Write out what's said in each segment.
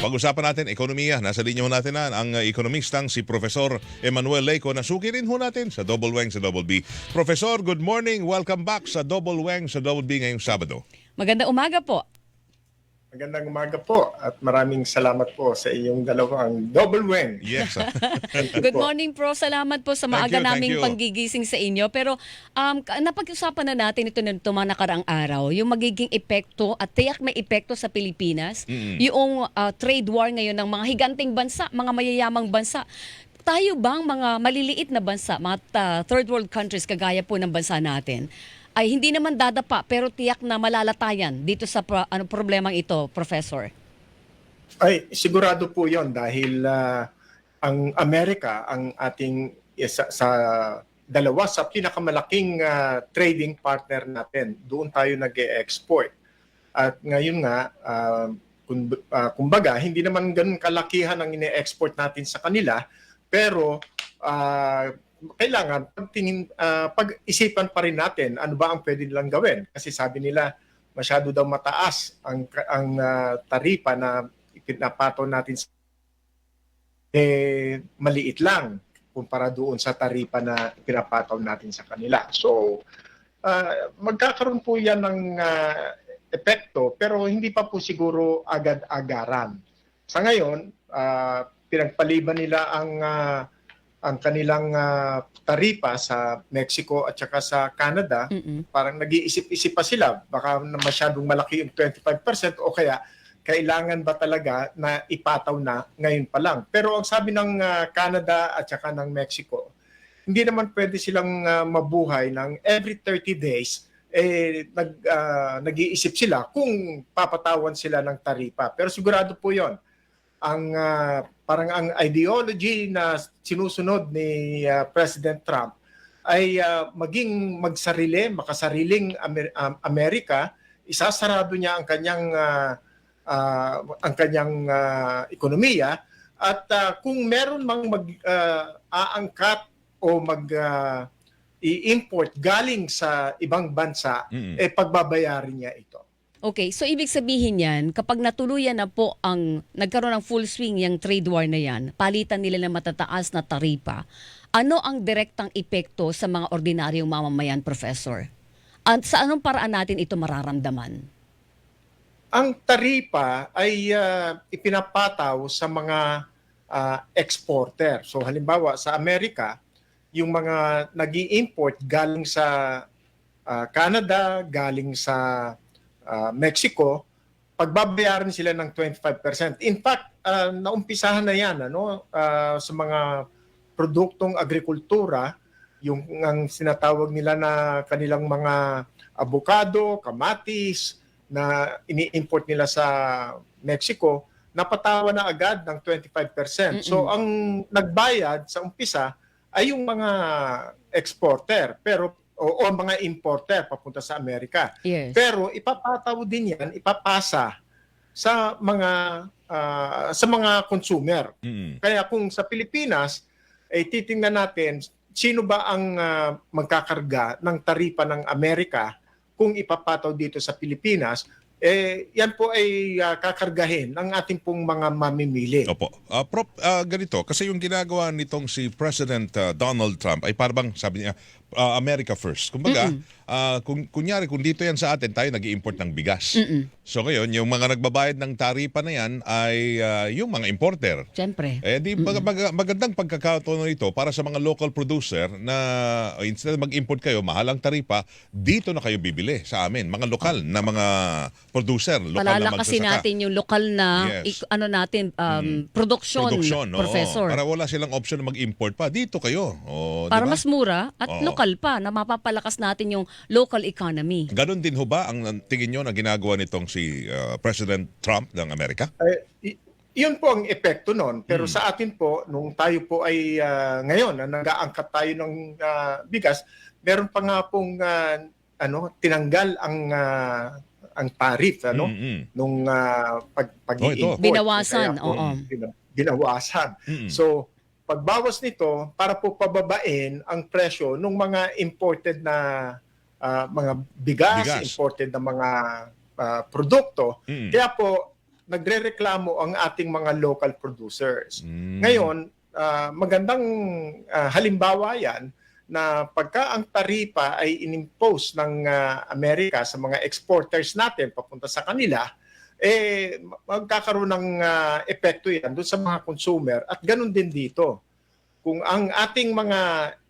Pag-usapan natin ekonomiya. Nasa linya natin na ang ekonomistang si Profesor Emmanuel Leco na suki rin ho natin sa Double Wang sa Double B. Professor, good morning. Welcome back sa Double Wang sa Double B ngayong Sabado. Magandang umaga po. Magandang umaga po at maraming salamat po sa iyong dalawang double wing. Yes. Good morning, Pro. Salamat po sa Thank maaga you, naming you. panggigising sa inyo. Pero um, napag-usapan na natin ito nito mga nakaraang araw, yung magiging epekto at tiyak may epekto sa Pilipinas, Mm-mm. yung uh, trade war ngayon ng mga higanting bansa, mga mayayamang bansa. Tayo bang mga maliliit na bansa, mga uh, third world countries kagaya po ng bansa natin, ay hindi naman dadapa pero tiyak na malalatayan dito sa pro- ano problemang ito, Professor? Ay, sigurado po yon dahil ah, ang Amerika, ang ating isa, sa dalawa sa pinakamalaking ah, trading partner natin. Doon tayo nag export At ngayon nga, ah, kun, ah, kumbaga, hindi naman ganun kalakihan ang ine-export natin sa kanila, pero ah, kailangan pagtingin, ah, pag-isipan pa rin natin ano ba ang pwede nilang gawin. Kasi sabi nila, masyado daw mataas ang ang ah, taripa na ipinapato natin sa eh maliit lang kumpara doon sa taripa na pinapataw natin sa kanila. So ah, magkakaroon po yan ng ah, epekto pero hindi pa po siguro agad-agaran. Sa ngayon, ah, pinagpaliban nila ang ah, ang kanilang ah, taripa sa Mexico at saka sa Canada Mm-mm. parang nag-iisip-isip pa sila baka na masyadong malaki yung 25% o kaya kailangan ba talaga na ipataw na ngayon pa lang. Pero ang sabi ng ah, Canada at saka ng Mexico, hindi naman pwede silang ah, mabuhay ng every 30 days eh nag ah, nag-iisip sila kung papatawan sila ng taripa. Pero sigurado po 'yon. Ang ah, parang ang ideology na sinusunod ni ah, President Trump ay ah, maging magsarili, makasariling Amer- um, Amerika, isasarado niya ang kanyang ah, ah, ang kanyang ah, ekonomiya at ah, kung meron mang mag ah, aangkat o mag ah, i-import galing sa ibang bansa, Mm-mm. eh pagbabayarin niya ito. Okay, so ibig sabihin yan, kapag natuluyan na po ang nagkaroon ng full swing yung trade war na yan, palitan nila ng matataas na taripa, ano ang direktang epekto sa mga ordinaryong mamamayan, Professor? At sa anong paraan natin ito mararamdaman? Ang taripa ay ah, ipinapataw sa mga ah, exporter. So halimbawa sa Amerika, yung mga nag import galing sa ah, Canada, galing sa ah, Mexico, pagbabayaran sila ng 25%. In fact, ah, naumpisahan na yan ano, ah, sa mga produktong agrikultura, yung ang sinatawag nila na kanilang mga avocado, kamatis, na ini-import nila sa Mexico, napatawa na agad ng 25%. So Mm-mm. ang nagbayad sa umpisa ay yung mga exporter pero o, o mga importer papunta sa Amerika. Yes. Pero ipapataw din yan, ipapasa sa mga ah, sa mga consumer. Mm-mm. Kaya kung sa Pilipinas, eh, titingnan natin sino ba ang ah, magkakarga ng taripa ng Amerika kung ipapataw dito sa Pilipinas, eh, yan po ay ah, kakargahin ng ating pong mga mamimili. Opo. Ah, Prop, ah, ganito, kasi yung ginagawa nitong si President ah, Donald Trump ay parang sabi niya, ah, America first. Kumbaga, ah, kung, kunyari, kung dito yan sa atin, tayo nag import ng bigas. Mm-mm. So ngayon, yung mga nagbabayad ng taripa na yan ay ah, yung mga importer. Siyempre. Eh di mag- mag- magandang pagkakataon ito para sa mga local producer na oh, instead mag-import kayo, mahal ang taripa, dito na kayo bibili sa amin. Mga lokal na mga producer, lokal na Palalakasin magsasaka. natin yung lokal na Yes. ano natin um, production, Production, oo. Professor. Para wala silang option na mag-import pa. Dito kayo. O, Para di ba? mas mura at Oo. lokal pa na mapapalakas natin yung local economy. Ganon din ho ba ang tingin nyo na ginagawa nitong si uh, President Trump ng Amerika? Y- yun po ang epekto nun. Pero Hmm. sa atin po, nung tayo po ay ah, ngayon, na nag-aangkat tayo ng ah, bigas, meron pa nga pong ah, ano, tinanggal ang ah, ang tariff ano Mm-mm. nung ah, pag pag Oh, ito. Binawasan, oo. Binawasan. Mm-mm. So, pagbawas nito para po pababain ang presyo ng mga imported na ah, mga bigas, Bigas. imported na mga ah, produkto. Mm-mm. Kaya po nagrereklamo ang ating mga local producers. Mm. Ngayon, ah, magandang ah, halimbawa yan na pagka ang taripa ay inimpose ng ah, Amerika sa mga exporters natin papunta sa kanila, eh magkakaroon ng ah, epekto yan doon sa mga consumer at ganun din dito. Kung ang ating mga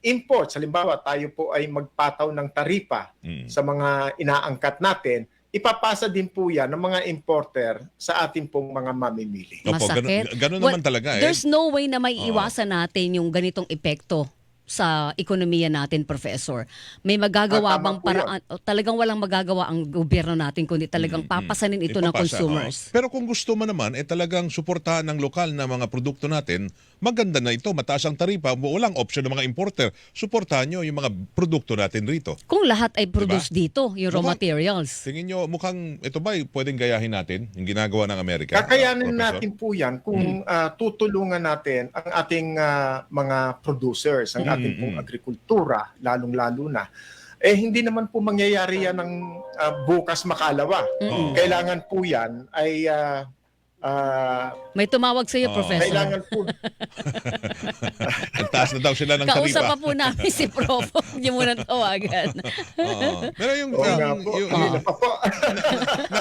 imports, halimbawa tayo po ay magpataw ng taripa Mm. sa mga inaangkat natin, ipapasa din po yan ng mga importer sa ating pong mga mamimili. Opo, Masakit. ganun, ganun Well, naman talaga eh. There's no way na may iwasan natin yung ganitong epekto sa ekonomiya natin, Professor. May magagawa Ah, tama bang paraan, o talagang walang magagawa ang gobyerno natin kundi talagang papasanin ito ng Ipapasa, consumers. oo. Pero kung gusto mo naman, eh talagang suportahan ng lokal na mga produkto natin, maganda na ito, mataas ang taripa, walang option ng mga importer. Suportahan nyo yung mga produkto natin rito. Kung lahat ay produce dito, yung raw Mukhang- materials. Tingin nyo, mukhang ito ba pwedeng gayahin natin, yung ginagawa ng Amerika? Kakayanin ah, Professor? natin po yan kung ah, tutulungan natin ang ating ah, mga producers, ang Mm, ating pong agrikultura, lalong-lalo na. Eh hindi naman po mangyayari yan ng ah, bukas makalawa. Mm-mm. Oo. Kailangan po yan ay ah, ah, May tumawag sa iyo, Oo. Professor. kailangan po Ang taas na daw sila ng Kausap taripa. pa po namin si Prof. Huwag niyo muna tawagan. Oo. Pero yung, Oo nga yung, po, yung- pa po.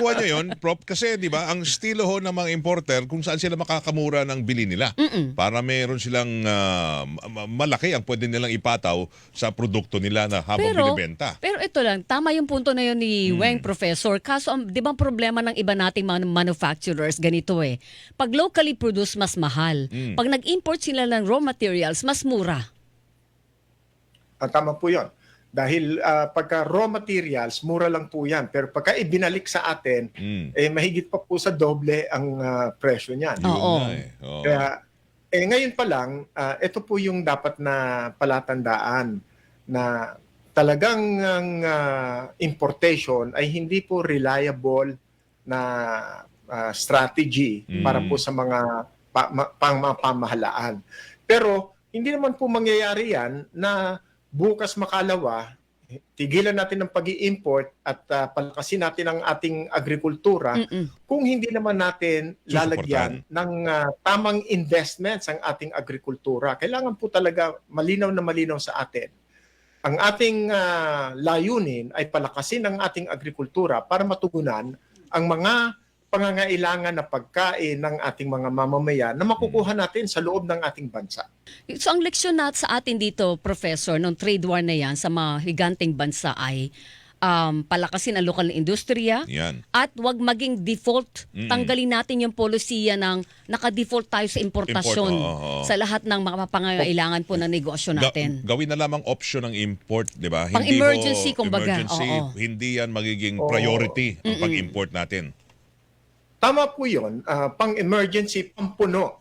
Nakuha nyo yun, Prop, kasi di ba, ang estilo ho ng mga importer kung saan sila makakamura ng bili nila. Mm-mm. Para meron silang ah, ma- ma- malaki ang pwede nilang ipataw sa produkto nila na habang Pero, binibenta. pero ito lang, tama yung punto na yun ni Weng, Professor. Kaso, ang- di ba ang problema ng iba nating mga manufacturers, ganito eh. Pag locally produced, mas mahal. Mm. Pag nag-import sila ng raw materials, mas mura. Ah, tama po yun. Dahil ah, pagka raw materials, mura lang po yan. Pero pagka ibinalik sa atin, Mm. eh mahigit pa po sa doble ang ah, presyo niyan. Oo. eh. Oo. Kaya, eh ngayon pa lang, ah, ito po yung dapat na palatandaan na talagang ang ah, importation ay hindi po reliable na ah, strategy Mm. para po sa mga pa, ma, pang mga pamahalaan. Pero hindi naman po mangyayari yan na bukas makalawa, tigilan natin ang pag import at ah, palakasin natin ang ating agrikultura Mm-mm. kung hindi naman natin Susuportahan. lalagyan ng ah, tamang investments ang ating agrikultura. Kailangan po talaga malinaw na malinaw sa atin. Ang ating ah, layunin ay palakasin ang ating agrikultura para matugunan ang mga pangangailangan na pagkain ng ating mga mamamayan na makukuha natin sa loob ng ating bansa. So ang leksyon nat sa atin dito, Professor, nung trade war na yan sa mga higanting bansa ay um, palakasin ang lokal na industriya Yan. at wag maging default. Mm-mm. Tanggalin natin yung polisiya ng naka-default tayo sa importasyon Import, oo, oo. sa lahat ng mga pangangailangan po ng negosyo Ga- natin. gawin na lamang option ng import, di ba? Pang Hindi emergency, ho, kumbaga. emergency, Oo. hindi yan magiging Oo. priority ang pag-import natin. Tama po yun, ah, pang-emergency, pampuno.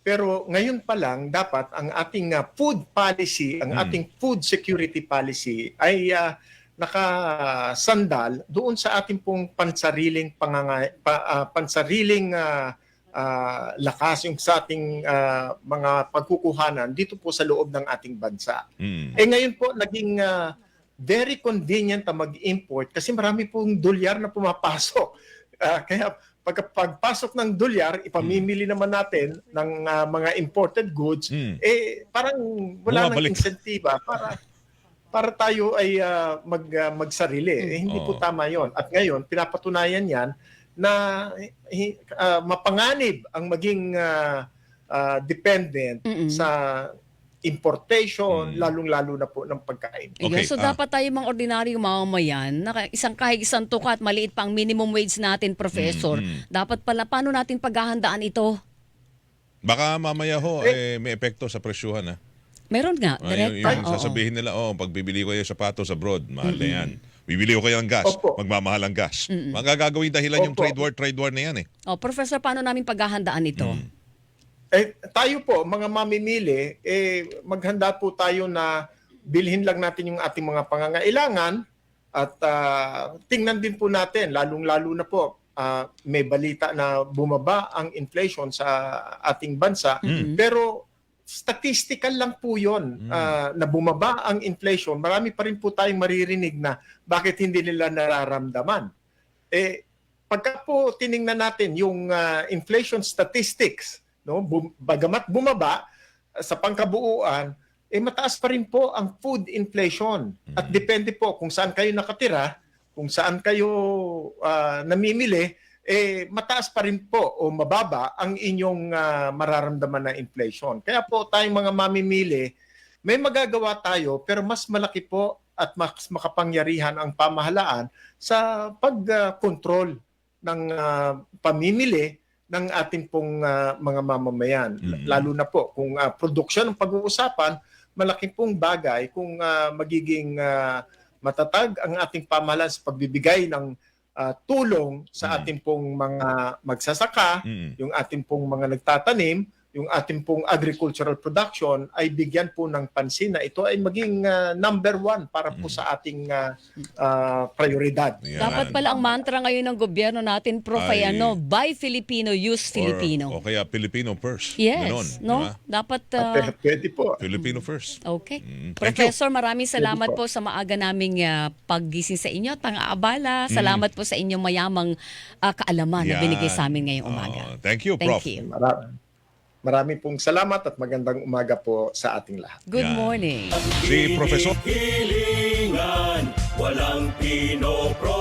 Pero ngayon pa lang, dapat ang ating ah, food policy, ang Hmm. ating food security policy ay ah, nakasandal doon sa ating pong pansariling panganga, pa, ah, pansariling ah, ah, lakas yung sa ating ah, mga pagkukuhanan dito po sa loob ng ating bansa. Mm. Eh ngayon po naging ah, very convenient na mag-import kasi marami pong dolyar na pumapasok. Ah, kaya pagka pagpasok ng dolyar, ipamimili naman natin ng ah, mga imported goods, Mm. eh parang wala nang Bumabalik. insentiba para para tayo ay ah, mag ah, magsarili. Eh, hindi po Oo. tama 'yon. At ngayon pinapatunayan 'yan na ah, mapanganib ang maging ah, ah, dependent Mm-mm. sa importation, Mm. lalong-lalo na po ng pagkain. Ayun, Okay, so ah. dapat tayo mga ordinaryong mamamayan, na isang kahit isang tuka at maliit pa ang minimum wage natin, Professor. Mm, mm. Dapat pala, paano natin paghahandaan ito? Baka mamaya ho, eh, may epekto sa presyuhan. Ha? Meron nga, Ah, direct yung, yung sasabihin nila, oh, pag bibili ko yung sapatos abroad, mahal na yan. Bibili ko kayo ng gas, Opo. magmamahal ang gas. Magagagawin dahilan yung Opo. trade war, trade war na yan eh. Oh, Professor, paano namin paghahandaan ito? Mm. Eh, tayo po, mga mamimili, eh, maghanda po tayo na bilhin lang natin yung ating mga pangangailangan at ah, tingnan din po natin, lalong-lalo na po, ah, may balita na bumaba ang inflation sa ating bansa. Mm. Pero statistical lang po yon ah, na bumaba ang inflation. Marami pa rin po tayong maririnig na bakit hindi nila nararamdaman. Eh, pagka po tiningnan natin yung ah, inflation statistics, no, bum- bagamat bumaba ah, sa pangkabuuan, eh mataas pa rin po ang food inflation. At depende po kung saan kayo nakatira, kung saan kayo ah, namimili, eh mataas pa rin po o mababa ang inyong ah, mararamdaman na inflation. Kaya po tayong mga mamimili, may magagawa tayo pero mas malaki po at mas makapangyarihan ang pamahalaan sa pag-control ng ah, pamimili ng ating pong ah, mga mamamayan. Mm. Lalo na po kung uh, production ang pag-uusapan, malaking pong bagay kung ah, magiging ah, matatag ang ating pamahalaan sa pagbibigay ng ah, tulong sa Mm. ating pong mga magsasaka, Mm. yung ating pong mga nagtatanim, yung ating pong agricultural production ay bigyan po ng pansin na ito ay maging ah, number one para po Mm. sa ating ah, ah, prioridad. Yan. Dapat pala ang mantra ngayon ng gobyerno natin, Prof, ay, Ay- ano, buy Filipino, use Or- Filipino. O, kaya Filipino first. yes, Ganon, no? di ba? Dapat, At ah, eh, pwede po. Filipino first. okay. Mm, thank. Professor, maraming salamat po. po sa maaga naming ah, paggising sa inyo, tanga-abala. Mm. Salamat po sa inyong mayamang ah, kaalaman na Yan. binigay sa amin ngayong umaga. Oh, thank you, Prof. Thank you. Marami, marami pong salamat at magandang umaga po sa ating lahat. Good Yan. morning. Si Professor walang pinoprotektahan.